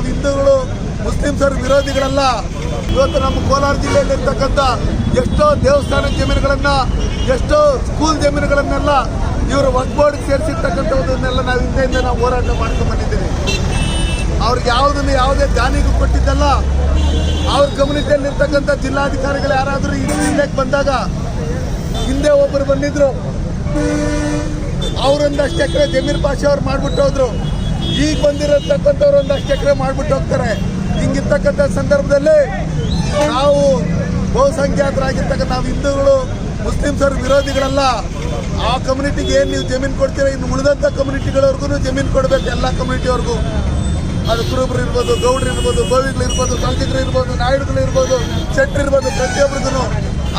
ನಾವು ಹಿಂದೂಗಳು, ಮುಸ್ಲಿಮ್ಸರ, ವಿರೋಧಿಗಳಲ್ಲ. ಇವತ್ತು ನಮ್ಮ ಕೋಲಾರ ಜಿಲ್ಲೆಯಲ್ಲಿ ಇರ್ತಕ್ಕಂಥ ಎಷ್ಟೋ ದೇವಸ್ಥಾನ ಜಮೀನುಗಳನ್ನ, ಎಷ್ಟೋ ಸ್ಕೂಲ್ ಜಮೀನುಗಳನ್ನೆಲ್ಲ ಇವರು ವಕ್ ಬೋರ್ಡ್ಗೆ ಸೇರಿಸಿರ್ತಕ್ಕಂಥದ್ದನ್ನೆಲ್ಲ ನಾವು ಹಿಂದೆಯಿಂದ ನಾವು ಹೋರಾಟ ಮಾಡ್ಕೊಂಡು ಬಂದಿದ್ದೀವಿ. ಅವ್ರಿಗೆ ಯಾವುದನ್ನು ಯಾವುದೇ ದಾನಿಗೂ ಕೊಟ್ಟಿದ್ದಲ್ಲ. ಅವ್ರ ಕಮ್ಯುನಿಟಿಯಲ್ಲಿ ಇರ್ತಕ್ಕಂಥ ಜಿಲ್ಲಾಧಿಕಾರಿಗಳು ಯಾರಾದರೂ ಈ ಜಿಲ್ಲೆಗೆ ಬಂದಾಗ ಹಿಂದೆ ಒಬ್ಬರು ಬಂದಿದ್ರು. ಅವರೊಂದಷ್ಟು ಎಕರೆ ಜಮೀರ್ ಪಾಷೆ ಅವ್ರು ಮಾಡ್ಬಿಟ್ಟು ಹೋದ್ರು. ಈಗ ಬಂದಿರತಕ್ಕಂಥವ್ರು ಒಂದಷ್ಟು ಎಕರೆ ಮಾಡ್ಬಿಟ್ಟು ಹೋಗ್ತಾರೆ. ಹಿಂಗಿರ್ತಕ್ಕಂಥ ಸಂದರ್ಭದಲ್ಲಿ ನಾವು ಬಹುಸಂಖ್ಯಾತರಾಗಿರ್ತಕ್ಕಂಥ ನಾವು ಹಿಂದೂಗಳು ಮುಸ್ಲಿಮ್ಸರ ವಿರೋಧಿಗಳಲ್ಲ. ಆ ಕಮ್ಯುನಿಟಿಗೆ ಏನು ನೀವು ಜಮೀನು ಕೊಡ್ತೀರಾ? ಇನ್ನು ಉಳಿದಂಥ ಕಮ್ಯುನಿಟಿಗಳವ್ರಿಗೂ ಜಮೀನು ಕೊಡಬೇಕು, ಎಲ್ಲ ಕಮ್ಯುನಿಟಿಯವ್ರಿಗೂ ಅದು ಕುರುಬರು ಇರ್ಬೋದು, ಗೌಡ್ರು ಇರ್ಬೋದು, ಗೋವಿಗಳು ಇರ್ಬೋದು ಕಲ್ತಿಗರು ಇರ್ಬೋದು, ನಾಯ್ಡುಗಳು ಇರ್ಬೋದು, ಶೆಟ್ರು ಇರ್ಬೋದು ಪ್ರತಿಯೊಬ್ಬರಿಗೂ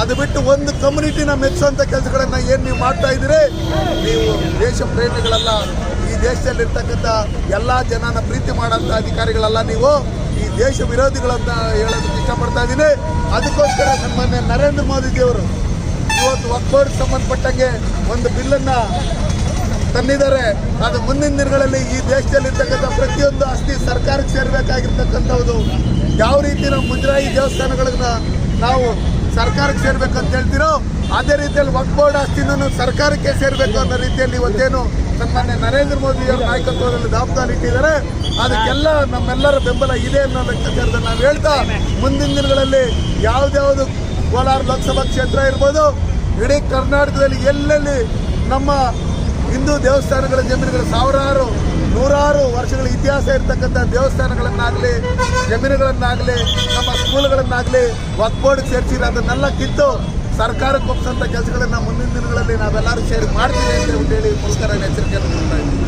ಅದು ಬಿಟ್ಟು ಒಂದು ಕಮ್ಯುನಿಟಿನ ಮೆಚ್ಚುವಂಥ ಕೆಲಸಗಳನ್ನು ಏನು ನೀವು ಮಾಡ್ತಾ ಇದ್ದೀರಿ? ನೀವು ದೇಶ ಪ್ರೇಮಿಗಳಲ್ಲ. ದೇಶದಲ್ಲಿರ್ತಕ್ಕಂಥ ಎಲ್ಲ ಜನನ ಪ್ರೀತಿ ಮಾಡೋಂಥ ಅಧಿಕಾರಿಗಳಲ್ಲ ನೀವು, ಈ ದೇಶ ವಿರೋಧಿಗಳಂತ ಹೇಳೋದಕ್ಕೆ ಇಷ್ಟಪಡ್ತಾ ಇದ್ದೀನಿ. ಅದಕ್ಕೋಸ್ಕರ ಸನ್ಮಾನ್ಯ ನರೇಂದ್ರ ಮೋದಿಜಿಯವರು ಇವತ್ತು ಒಕ್ಕೋರ್ಗೆ ಸಂಬಂಧಪಟ್ಟಂಗೆ ಒಂದು ಬಿಲ್ಲನ್ನು ತಂದಿದ್ದಾರೆ. ಅದು ಮುಂದಿನ ದಿನಗಳಲ್ಲಿ ಈ ದೇಶದಲ್ಲಿರ್ತಕ್ಕಂಥ ಪ್ರತಿಯೊಂದು ಆಸ್ತಿ ಸರ್ಕಾರಕ್ಕೆ ಸೇರಬೇಕಾಗಿರ್ತಕ್ಕಂಥದ್ದು. ಯಾವ ರೀತಿ ನಮ್ಮ ಮುಜರಾಯಿ ದೇವಸ್ಥಾನಗಳನ್ನ ನಾವು ಸರ್ಕಾರಕ್ಕೆ ಸೇರ್ಬೇಕಂತ ಹೇಳ್ತಿರೋ, ಅದೇ ರೀತಿಯಲ್ಲಿ ವಕ್ ಬೋರ್ಡ್ ಆಸ್ತಿನೂ ಸರ್ಕಾರಕ್ಕೆ ಸೇರ್ಬೇಕು ಅನ್ನೋ ರೀತಿಯಲ್ಲಿ ಇವತ್ತೇನು ಸನ್ಮಾನ್ಯ ನರೇಂದ್ರ ಮೋದಿ ಅವರ ನಾಯಕತ್ವದಲ್ಲಿ ದಾಪುಗಾಲು ಇಟ್ಟಿದ್ದಾರೆ. ಅದಕ್ಕೆಲ್ಲ ನಮ್ಮೆಲ್ಲರ ಬೆಂಬಲ ಇದೆ ಅನ್ನೋ ಲೆಕ್ಕಾಚಾರದಲ್ಲಿ ನಾವು ಹೇಳ್ತಾ, ಮುಂದಿನ ದಿನಗಳಲ್ಲಿ ಯಾವ್ದ್ಯಾವುದು ಕೋಲಾರ ಲೋಕಸಭಾ ಕ್ಷೇತ್ರ ಇರ್ಬೋದು, ಇಡೀ ಕರ್ನಾಟಕದಲ್ಲಿ ಎಲ್ಲೆಲ್ಲಿ ನಮ್ಮ ಹಿಂದೂ ದೇವಸ್ಥಾನಗಳ ಜಮೀನುಗಳು ಸಾವಿರಾರು ಇತಿಹಾಸ ಇರತಕ್ಕಂಥ ದೇವಸ್ಥಾನಗಳನ್ನಾಗಲಿ, ಜಮೀನುಗಳನ್ನಾಗಲಿ, ನಮ್ಮ ಸ್ಕೂಲ್ಗಳನ್ನಾಗಲಿ ಬೋರ್ಡ್ಗೆ ಸೇರಿಸಿದ್ರೆ ಅದನ್ನೆಲ್ಲ ಕಿತ್ತು ಸರ್ಕಾರಕ್ಕೆ ಒಪ್ಪಿಸಂಥ ಕೆಲಸಗಳನ್ನ ಮುಂದಿನ ದಿನಗಳಲ್ಲಿ ನಾವೆಲ್ಲರೂ ಸೇರಿ ಮಾಡ್ತೀವಿ ಅಂತ ಹೇಳಿ ಮುಲ್ಕರ ಎಚ್ಚರಿಕೆಯನ್ನು ಕೊಡ್ತಾ ಇದ್ದೀವಿ.